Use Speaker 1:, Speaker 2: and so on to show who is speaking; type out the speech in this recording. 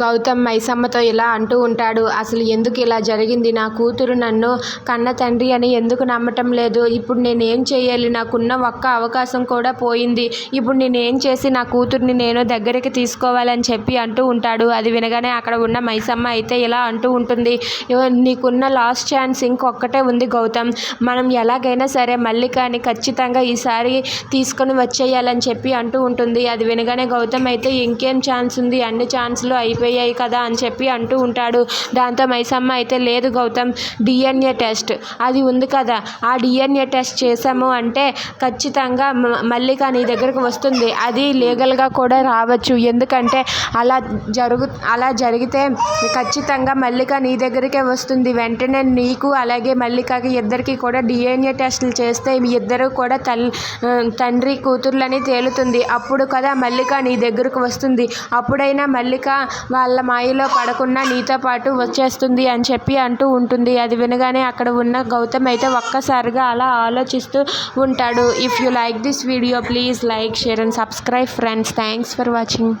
Speaker 1: గౌతమ్ మైసమ్మతో ఇలా అంటూ ఉంటాడు అసలు ఎందుకు ఇలా జరిగింది? నా కూతురు నన్ను కన్న తండ్రి అని ఎందుకు నమ్మటం లేదు? ఇప్పుడు నేనేం చేయాలి నాకున్న ఒక్క అవకాశం కూడా పోయింది. ఇప్పుడు నేనేం చేసి నా కూతుర్ని నేను దగ్గరికి తీసుకోవాలని చెప్పి అంటూ ఉంటాడు. అది వినగానే అక్కడ ఉన్న మైసమ్మ అయితే ఇలా అంటూ ఉంటుంది నీకున్న లాస్ట్ ఛాన్స్ ఇంకొక్కటే ఉంది గౌతమ్. మనం ఎలాగైనా సరే మల్లికాని ఖచ్చితంగా ఈసారి తీసుకొని వచ్చేయాలని చెప్పి అంటూ ఉంటుంది. అది వినగానే గౌతమ్ అయితే ఇంకేం ఛాన్స్ ఉంది? అన్ని ఛాన్స్లు ఛాన్సులు అయిపోయాయి కదా అని చెప్పి అంటూ ఉంటాడు. దాంతో మైసమ్మ అయితే లేదు గౌతమ్ డిఎన్ఏ టెస్ట్. అది ఉంది కదా. ఆ డిఎన్ఏ టెస్ట్ చేసాము అంటే ఖచ్చితంగా మల్లిక నీ దగ్గరకు వస్తుంది. అది లీగల్గా కూడా రావచ్చు. ఎందుకంటే అలా జరుగు అలా జరిగితే ఖచ్చితంగా మల్లిక నీ దగ్గరికే వస్తుంది. వెంటనే నీకు అలాగే మల్లికకి ఇద్దరికి కూడా డిఎన్ఏ టెస్టులు చేస్తే మీ ఇద్దరు కూడా తల్ తండ్రి కూతుర్లని తేలుతుంది. అప్పుడు కదా మల్లిక నీ దగ్గరకు వస్తుంది. అప్పుడైనా మల్లిక వాళ్ళ మాయలో పడకుండా నీతో పాటు వచ్చేస్తుంది అని చెప్పి అంటూ ఉంటుంది. అది వినగానే అక్కడ ఉన్న గౌతమ్ అయితే ఒక్కసారిగా అలా ఆలోచిస్తూ ఉంటాడు. If you like this video please like share and subscribe friends thanks for watching